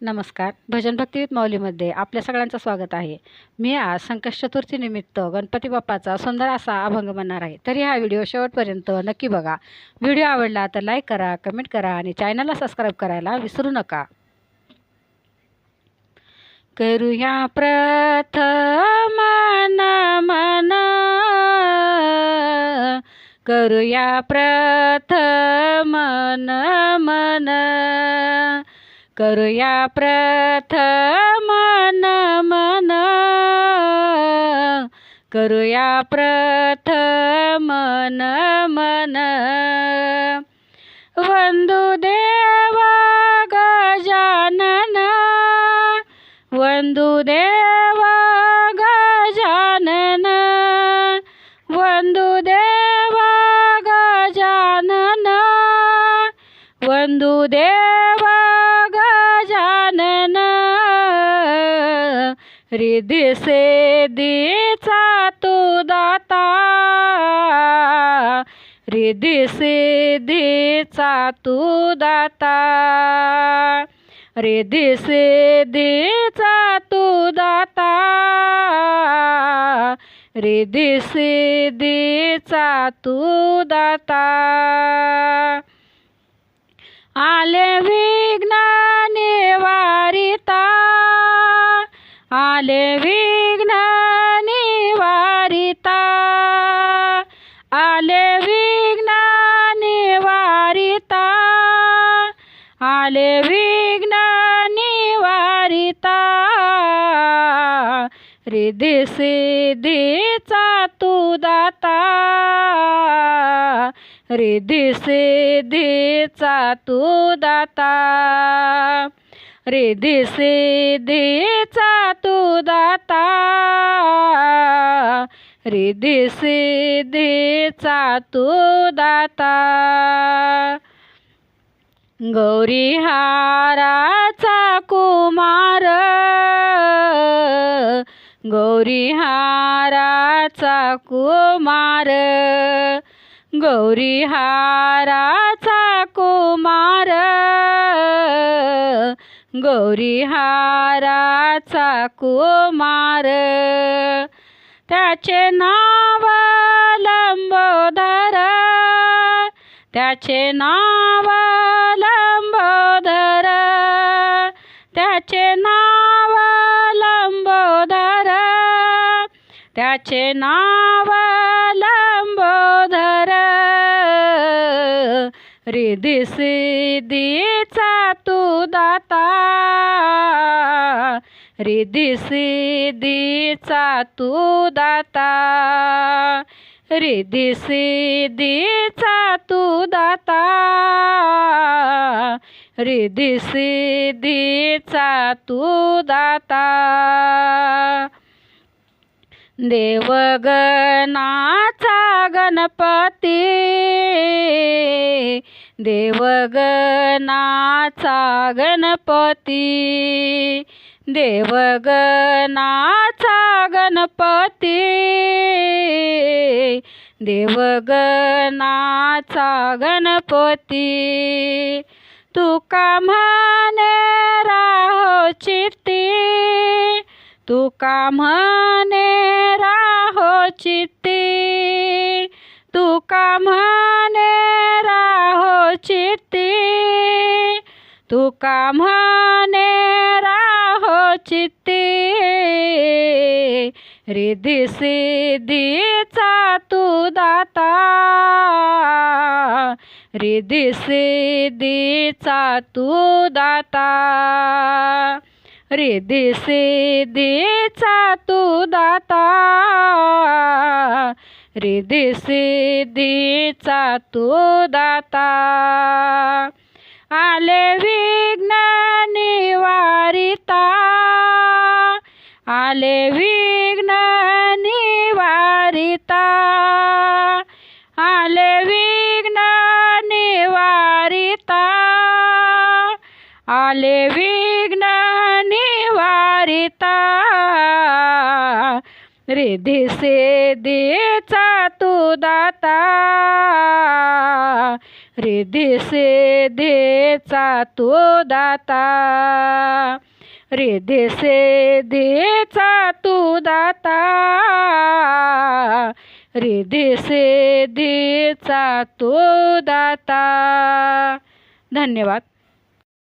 नमस्कार. भजन भक्ती माऊलीमध्ये आपल्या सगळ्यांचं स्वागत आहे. मी आज संकष्ट चतुर्थीनिमित्त गणपती बाप्पाचा सुंदर असा अभंग म्हणणार आहे. तरी हा व्हिडिओ शेवटपर्यंत नक्की बघा. व्हिडिओ आवडला तर लाईक करा कमेंट करा आणि चॅनलला सबस्क्राईब करायला विसरू नका. करूया प्रथम मन करूया प्रथम नमन. करूया प्रथम नमन. करूया प्रथम नमन. वंदू देवा गजानन. वंदू देवा गजानन. वंदू देवा गजानन. वंदू देवा रिधी सिद्धीचा तू दाता. रिधी सिद्धीचा तू दाता. रिधी सिद्धीचा तू दाता. रिधी सिद्धीचा तू दाता. आले विघ्न निवारिता आले विघ्न निवारिता आले विघ्न निवारिता रिधी सिद्धीचा तू दाता. रिधी सिद्धीचा तू दाता. रिधी देचा तू दाता. रिधी देचा तू दाता. गौरी हाराचा कुमार. गौरी हाराचा कुमार. गौरी हाराचा कुमार. गौरी हाराचा कुमार. त्याचे नाव लंबोदर. त्याचे नाव लंबोदर. त्याचे नाव लंबोदर. त्याचे नाव लंबोदर. रिधी सिद्धीचा तू दाता. रिधी सिद्धीचा तू दाता. रिधी सिद्धीचा तू दाता. रिधी सिद्धीचा तू दाता. देवगणाचा गणपती. देवगणाचा गणपती. देवगणाचा गणपती. देवगणाचा गणपती. तुका म्हणे राहो चित्ती तुका म्हणे चित्ती तुका म्हणे राहो चित्ती तुका म्हणे राहो चित्ती रिधी सिद्धीचा तू दाता। रिधी सिद्धीचा तू दाता। रे देसे देचा तू दाता. रे देसे देचा तू दाता. आले विघ्न निवारिता आले विघ्न निवारिता आले विघ्न निवारिता आले निवारिता रिधी देचा तू दाता. रिधी देचा तू दाता. रिधी देचा तू दाता. रिधी देचा तू दाता. धन्यवाद.